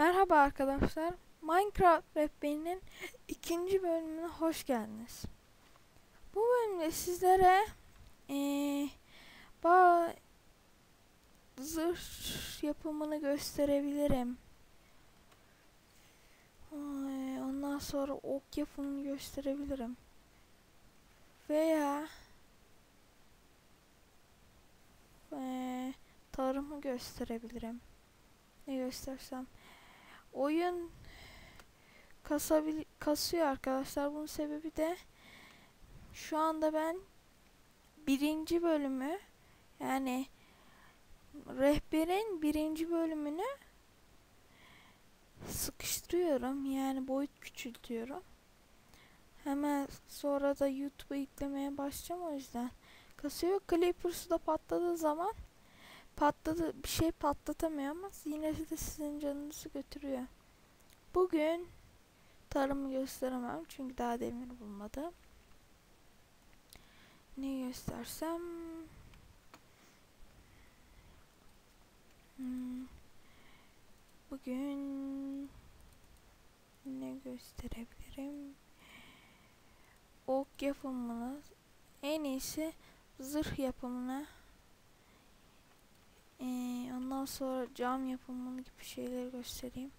Merhaba arkadaşlar. Minecraft rehberinin ikinci bölümüne hoş geldiniz. Bu bölümde sizlere ee, bazı yapımını gösterebilirim. Ay, Ondan sonra ok yapımını gösterebilirim. Veya ee, tarımı gösterebilirim. Ne göstersem oyun kasabil kasıyor arkadaşlar. Bunun sebebi de şu anda ben birinci bölümü yani rehberin birinci bölümünü sıkıştırıyorum. Yani boyut küçültüyorum. Hemen sonra da YouTube'a yüklemeye başlayacağım o yüzden. Kasıyor. Clippers'ı da patladığı zaman patladı bir şey patlatamıyor ama yine de sizin canınızı götürüyor. Bugün tarımı gösteremem çünkü daha demir bulmadım. Ne göstersem hmm. bugün ne gösterebilirim? Ok yapımını en iyisi zırh yapımına ee, ondan sonra cam yapımını gibi şeyleri göstereyim.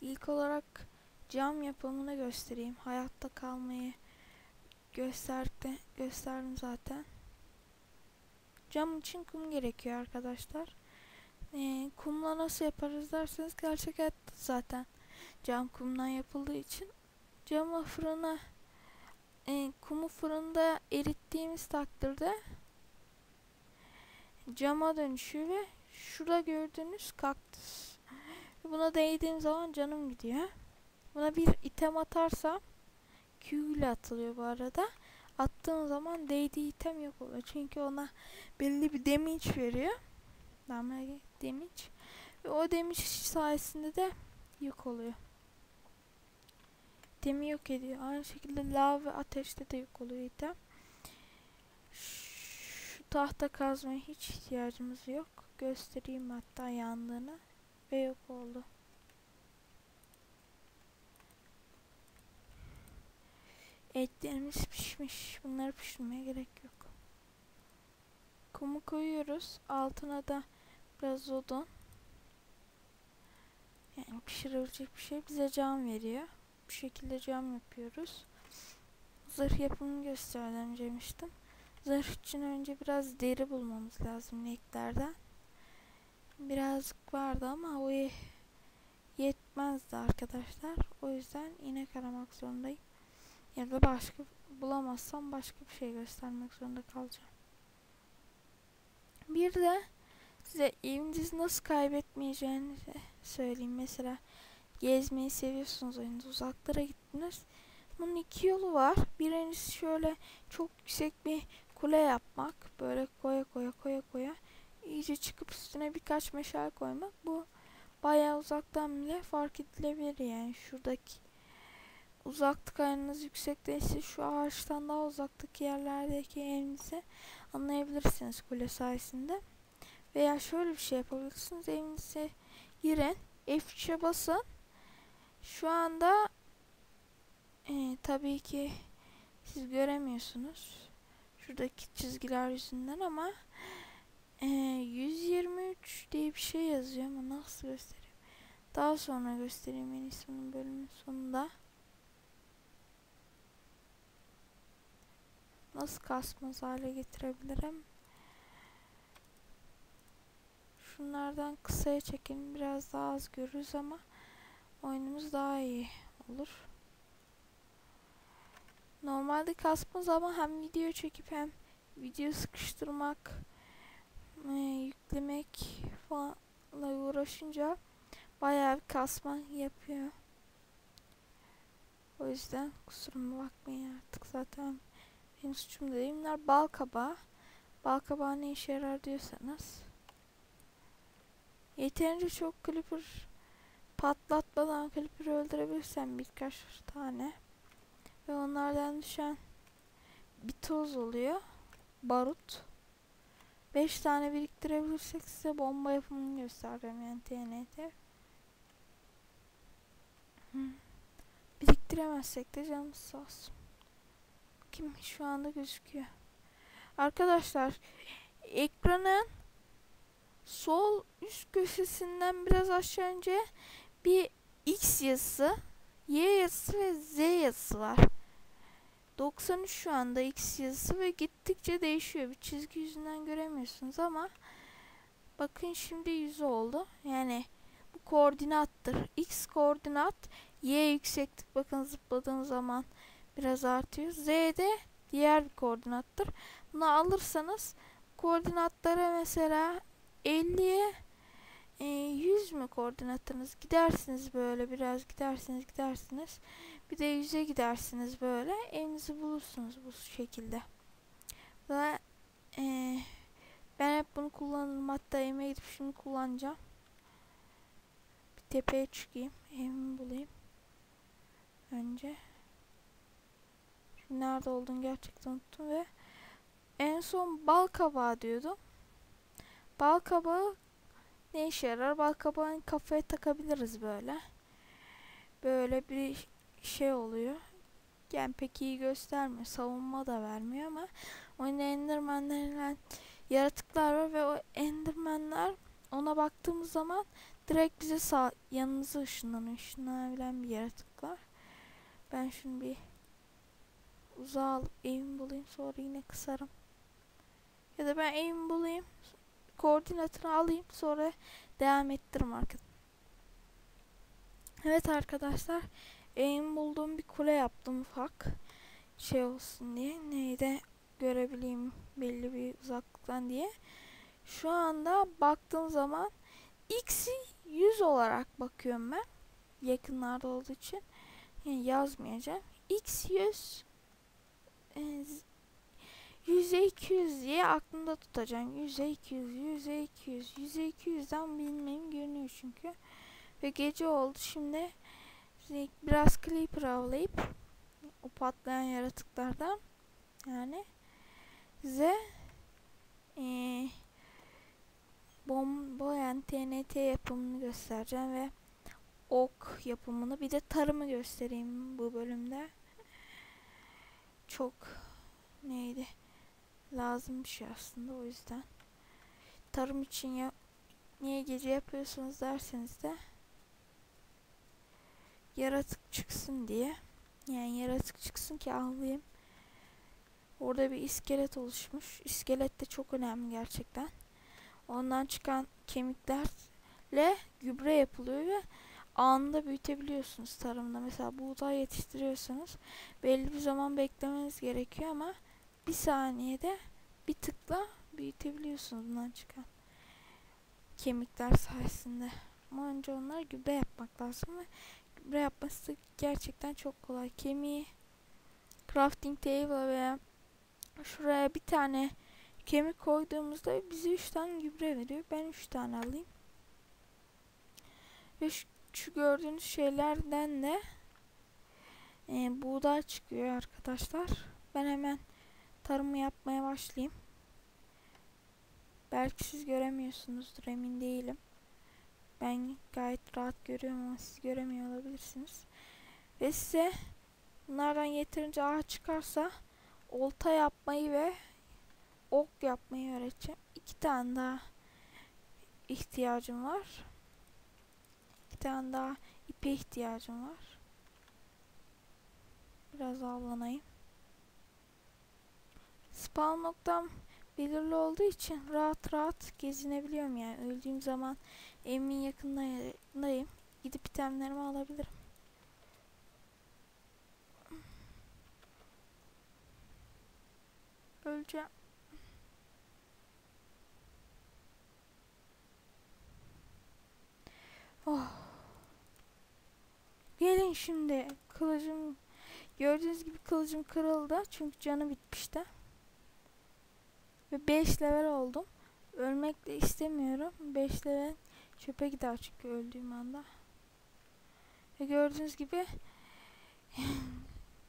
İlk olarak cam yapımını göstereyim. Hayatta kalmayı gösterdi, gösterdim zaten. Cam için kum gerekiyor arkadaşlar. Ee, kumla nasıl yaparız derseniz gerçek hayatta zaten cam kumdan yapıldığı için camı fırına e, kumu fırında erittiğimiz takdirde cama dönüşüyor ve şurada gördüğünüz kaktüs. Buna değdiğim zaman canım gidiyor. Buna bir item atarsam Q ile atılıyor bu arada. Attığım zaman değdiği item yok oluyor. Çünkü ona belli bir damage veriyor. Damage. Ve o damage sayesinde de yok oluyor. Demi yok ediyor. Aynı şekilde lav ve ateşte de yok oluyor item. Tahta kazmaya hiç ihtiyacımız yok. Göstereyim hatta yandığını. Ve yok oldu. Etlerimiz pişmiş. Bunları pişirmeye gerek yok. Kumu koyuyoruz. Altına da biraz odun. Yani pişirebilecek bir şey bize cam veriyor. Bu şekilde cam yapıyoruz. Zırh yapımını gösterdim demiştim. Zırh için önce biraz deri bulmamız lazım ineklerden. Birazcık vardı ama o yetmezdi arkadaşlar. O yüzden inek aramak zorundayım. Ya da başka bulamazsam başka bir şey göstermek zorunda kalacağım. Bir de size evinizi nasıl kaybetmeyeceğinizi söyleyeyim. Mesela gezmeyi seviyorsunuz oyunda uzaklara gittiniz. Bunun iki yolu var. Birincisi şöyle çok yüksek bir kule yapmak. Böyle koya koya koya koya. iyice çıkıp üstüne birkaç meşal koymak. Bu bayağı uzaktan bile fark edilebilir yani. Şuradaki uzaklık ayarınız yüksek değilse şu ağaçtan daha uzaktaki yerlerdeki evinizi anlayabilirsiniz kule sayesinde. Veya şöyle bir şey yapabilirsiniz. Evinize girin. F3'e basın. Şu anda e, tabii ki siz göremiyorsunuz. Şuradaki çizgiler yüzünden ama e, 123 diye bir şey yazıyor ama nasıl göstereyim? Daha sonra göstereyim en iyisi bölümün sonunda. Nasıl kasmaz hale getirebilirim? Şunlardan kısaya çekelim. Biraz daha az görürüz ama oyunumuz daha iyi olur. Normalde kasmaz ama hem video çekip hem video sıkıştırmak, e, yüklemek falanla uğraşınca bayağı bir kasma yapıyor. O yüzden kusuruma bakmayın artık zaten benim suçum değil. Bunlar bal kabağı. Bal kabağı ne işe yarar diyorsanız. Yeterince çok clipper patlatmadan clipper öldürebilirsem birkaç tane. Ve onlardan düşen bir toz oluyor. Barut. 5 tane biriktirebilirsek size bomba yapımını göstereceğim yani TNT. Biriktiremezsek de canımız sağ olsun. Kim şu anda gözüküyor. Arkadaşlar ekranın sol üst köşesinden biraz aşağı önce bir X yazısı, Y yazısı ve Z yazısı var. 93 şu anda X yazısı ve gittikçe değişiyor. Bir çizgi yüzünden göremiyorsunuz ama bakın şimdi 100 oldu. Yani bu koordinattır. X koordinat, Y yükseklik bakın zıpladığım zaman biraz artıyor. Z de diğer bir koordinattır. Bunu alırsanız koordinatlara mesela 50'ye e, 100 mü koordinatınız? Gidersiniz böyle biraz gidersiniz gidersiniz. Bir de 100'e gidersiniz böyle. Evinizi bulursunuz bu şekilde. Ve e, ben hep bunu kullanırım. Hatta evime gidip şimdi kullanacağım. Bir tepeye çıkayım. Evimi bulayım. Önce. Şimdi nerede olduğunu gerçekten unuttum ve en son bal kabağı diyordum. Bal kabağı ne işe yarar? Bal kabağını kafaya takabiliriz böyle. Böyle bir şey oluyor. Yani pek iyi göstermiyor. Savunma da vermiyor ama oyunda Enderman yaratıklar var ve o Enderman'ler ona baktığımız zaman direkt bize sağ yanımıza ışınlanıyor. Işınlanabilen bir yaratıklar. Ben şunu bir uzağa alıp evimi bulayım sonra yine kısarım. Ya da ben evimi bulayım koordinatını alayım sonra devam ettiririm arkadaşlar. Evet arkadaşlar eğim bulduğum bir kule yaptım ufak şey olsun diye neyde görebileyim belli bir uzaklıktan diye. Şu anda baktığım zaman x'i 100 olarak bakıyorum ben yakınlarda olduğu için yani yazmayacağım. x 100 100'e 200 diye aklımda tutacağım. 100'e 200, 100'e 200, 100'e 200'den bilmem görünüyor çünkü. Ve gece oldu şimdi biraz Creeper avlayıp o patlayan yaratıklardan yani size ee, bomba yani TNT yapımını göstereceğim ve ok yapımını bir de tarımı göstereyim bu bölümde. Çok neydi? Lazım bir şey aslında o yüzden. Tarım için ya niye gece yapıyorsunuz derseniz de yaratık çıksın diye. Yani yaratık çıksın ki avlayayım. Orada bir iskelet oluşmuş. İskelet de çok önemli gerçekten. Ondan çıkan kemiklerle gübre yapılıyor ve anında büyütebiliyorsunuz tarımda. Mesela buğday yetiştiriyorsanız belli bir zaman beklemeniz gerekiyor ama bir saniyede bir tıkla büyütebiliyorsunuz bundan çıkan kemikler sayesinde. Ama önce onlar gübre yapmak lazım ve gübre yapması gerçekten çok kolay. Kemiği crafting table veya şuraya bir tane kemik koyduğumuzda bize 3 tane gübre veriyor. Ben 3 tane alayım. Ve şu, şu gördüğünüz şeylerden de e, buğday çıkıyor arkadaşlar. Ben hemen tarımı yapmaya başlayayım. Belki siz göremiyorsunuzdur emin değilim. Ben gayet rahat görüyorum ama siz göremiyor olabilirsiniz. Ve size bunlardan yeterince ağaç çıkarsa olta yapmayı ve ok yapmayı öğreteceğim. İki tane daha ihtiyacım var. İki tane daha ipe ihtiyacım var. Biraz avlanayım. Spawn noktam belirli olduğu için rahat rahat gezinebiliyorum yani. Öldüğüm zaman evimin yakındayım. Gidip itemlerimi alabilirim. Öleceğim. Oh. Gelin şimdi. Kılıcım gördüğünüz gibi kılıcım kırıldı. Çünkü canı bitmişti. Ve 5 level oldum. Ölmek de istemiyorum. 5 level çöpe gider çünkü öldüğüm anda. Ve gördüğünüz gibi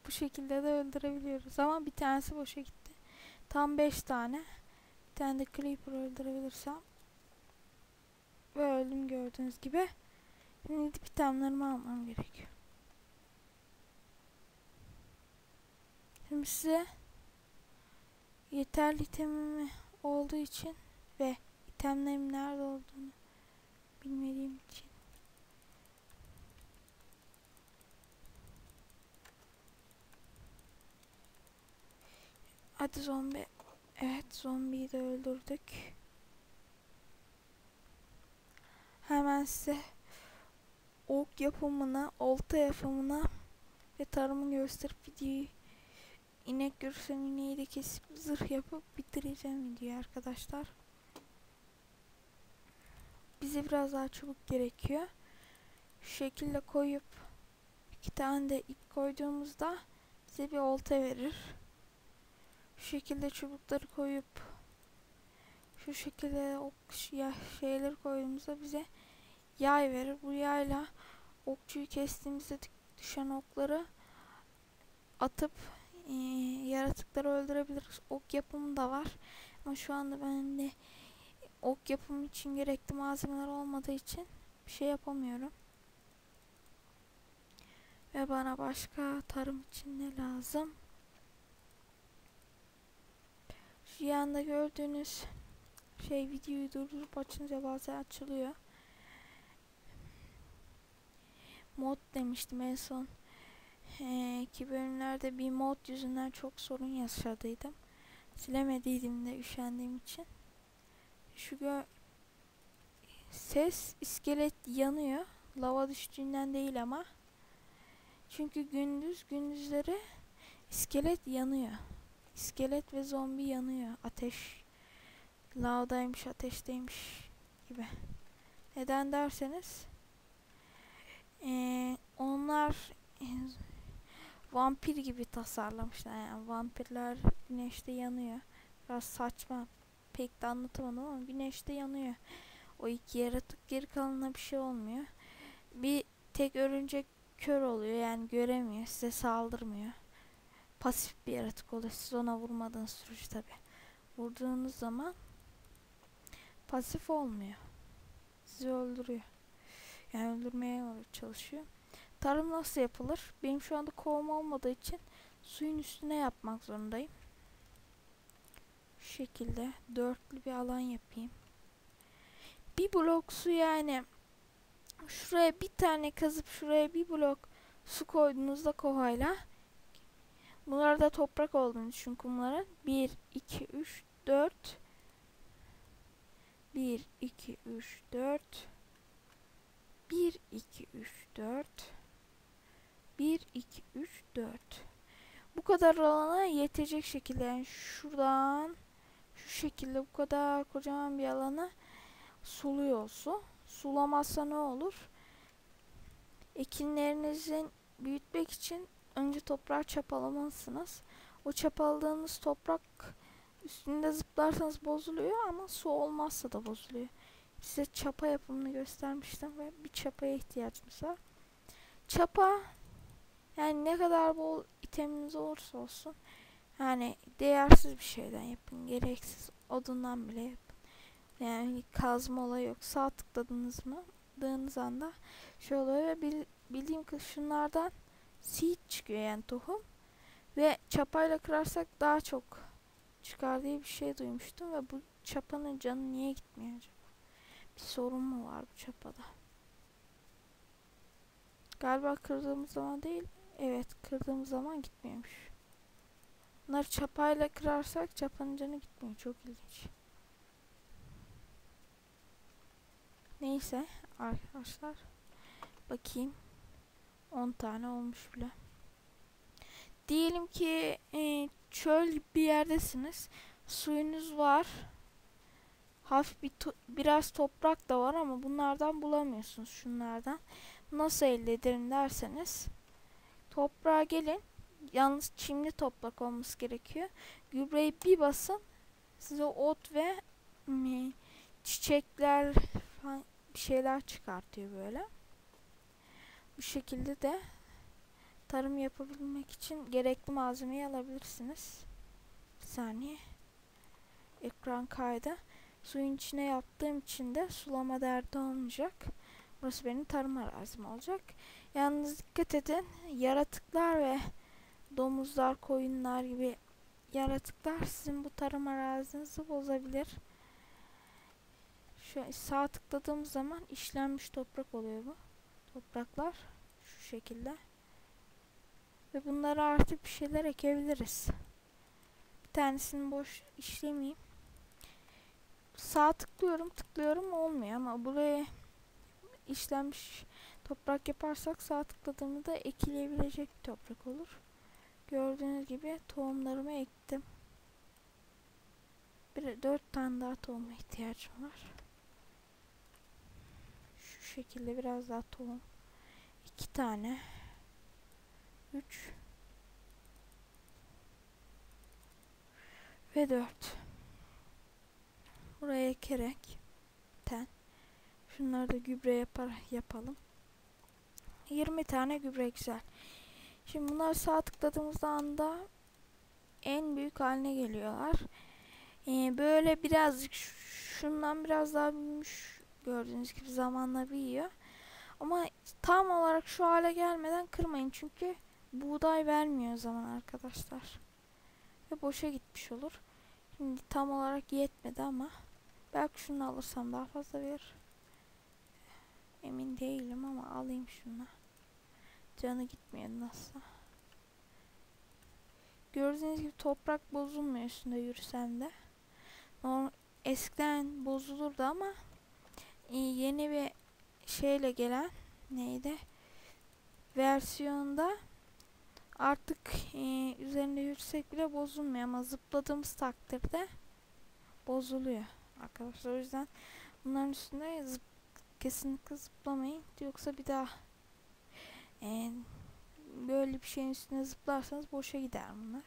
bu şekilde de öldürebiliyoruz. Ama bir tanesi boşa gitti. Tam 5 tane. Bir tane de Creeper öldürebilirsem. Ve öldüm gördüğünüz gibi. Şimdi gidip itemlerimi almam gerekiyor. Şimdi size yeterli itemim olduğu için ve itemlerim nerede olduğunu bilmediğim için Hadi zombi. Evet zombiyi de öldürdük. Hemen size ok yapımına, olta yapımına ve tarımı gösterip videoyu inek görürsem ineği de kesip zırh yapıp bitireceğim videoyu arkadaşlar. Bize biraz daha çubuk gerekiyor. Şu şekilde koyup iki tane de ip koyduğumuzda bize bir olta verir. Şu şekilde çubukları koyup şu şekilde ok ya şeyleri koyduğumuzda bize yay verir. Bu yayla okçuyu kestiğimizde düşen okları atıp e, yaratıkları öldürebiliriz. Ok yapımı da var. Ama şu anda ben de ok yapımı için gerekli malzemeler olmadığı için bir şey yapamıyorum. Ve bana başka tarım için ne lazım? Şu yanda gördüğünüz şey videoyu durdurup açınca bazen açılıyor. Mod demiştim en son. Ee, ki bölümlerde bir mod yüzünden çok sorun yaşadıydım. Silemediydim de üşendiğim için. Şu gö ses iskelet yanıyor. Lava düştüğünden değil ama. Çünkü gündüz gündüzleri iskelet yanıyor. İskelet ve zombi yanıyor. Ateş lavdaymış, ateşteymiş gibi. Neden derseniz ee, onlar e, vampir gibi tasarlamışlar. Yani vampirler güneşte yanıyor. Biraz saçma. Pek de anlatamadım ama güneşte yanıyor. O iki yaratık geri kalanına bir şey olmuyor. Bir tek örümcek kör oluyor yani göremiyor. Size saldırmıyor pasif bir yaratık oluyor. Siz ona vurmadığınız sürece tabi. Vurduğunuz zaman pasif olmuyor. Sizi öldürüyor. Yani öldürmeye çalışıyor. Tarım nasıl yapılır? Benim şu anda kovum olmadığı için suyun üstüne yapmak zorundayım. Şu şekilde dörtlü bir alan yapayım. Bir blok su yani şuraya bir tane kazıp şuraya bir blok su koyduğunuzda kovayla Bunlar da toprak olduğunu düşün kumların. 1, 2, 3, 4 1, 2, 3, 4 1, 2, 3, 4 1, 2, 3, 4 Bu kadar alana yetecek şekilde yani şuradan şu şekilde bu kadar kocaman bir alana suluyor su. Sulamazsa ne olur? Ekinlerinizin büyütmek için önce toprağı çapalamalısınız. O çapaladığınız toprak üstünde zıplarsanız bozuluyor ama su olmazsa da bozuluyor. Size çapa yapımını göstermiştim ve bir çapaya ihtiyacımız var. Çapa yani ne kadar bol iteminiz olursa olsun yani değersiz bir şeyden yapın. Gereksiz odundan bile yapın. Yani kazma olayı yok. Sağ tıkladınız mı? Dığınız anda şey oluyor ve bildiğim ki şunlardan seed çıkıyor yani tohum. Ve çapayla kırarsak daha çok çıkar diye bir şey duymuştum ve bu çapanın canı niye gitmiyor acaba? Bir sorun mu var bu çapada? Galiba kırdığımız zaman değil. Evet kırdığımız zaman gitmiyormuş. Bunları çapayla kırarsak çapanın canı gitmiyor. Çok ilginç. Neyse arkadaşlar. Bakayım. 10 tane olmuş bile. Diyelim ki e, çöl bir yerdesiniz. Suyunuz var. Hafif bir to biraz toprak da var ama bunlardan bulamıyorsunuz şunlardan. Nasıl elde ederim derseniz toprağa gelin. Yalnız çimli toprak olması gerekiyor. Gübreyi bir basın. Size ot ve mi, çiçekler falan bir şeyler çıkartıyor böyle. Bu şekilde de tarım yapabilmek için gerekli malzemeyi alabilirsiniz. Bir saniye. Ekran kaydı. Suyun içine yaptığım için de sulama derdi olmayacak. Burası benim tarım arazim olacak. Yalnız dikkat edin. Yaratıklar ve domuzlar, koyunlar gibi yaratıklar sizin bu tarım arazinizi bozabilir. Şu sağ tıkladığımız zaman işlenmiş toprak oluyor bu. Topraklar şu şekilde. Ve bunlara artık bir şeyler ekebiliriz. Bir tanesini boş işlemeyeyim. Sağ tıklıyorum, tıklıyorum olmuyor ama buraya işlenmiş toprak yaparsak sağ tıkladığımda ekilebilecek toprak olur. Gördüğünüz gibi tohumlarımı ektim. Bir dört tane daha tohuma ihtiyacım var. Şu şekilde biraz daha tohum. iki tane. Üç. Ve dört. Buraya ekerek ten. Şunları da gübre yapar yapalım. 20 tane gübre güzel. Şimdi bunlar sağ tıkladığımız anda en büyük haline geliyorlar. Ee, böyle birazcık şundan biraz daha büyümüş gördüğünüz gibi zamanla büyüyor. Ama tam olarak şu hale gelmeden kırmayın çünkü buğday vermiyor zaman arkadaşlar. Ve boşa gitmiş olur. Şimdi tam olarak yetmedi ama belki şunu alırsam daha fazla verir. Emin değilim ama alayım şunu. Canı gitmiyor nasıl. Gördüğünüz gibi toprak bozulmuyor üstünde yürüsem de. Normal, eskiden bozulurdu ama e, yeni bir şeyle gelen neydi? Versiyonda artık e, üzerinde yürüsek bile bozulmuyor ama zıpladığımız takdirde bozuluyor arkadaşlar. O yüzden bunların üstünde zıp, kesinlikle zıplamayın. Yoksa bir daha e, böyle bir şeyin üstüne zıplarsanız boşa gider bunlar.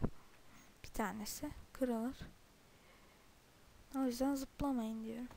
Bir tanesi kırılır. O yüzden zıplamayın diyorum.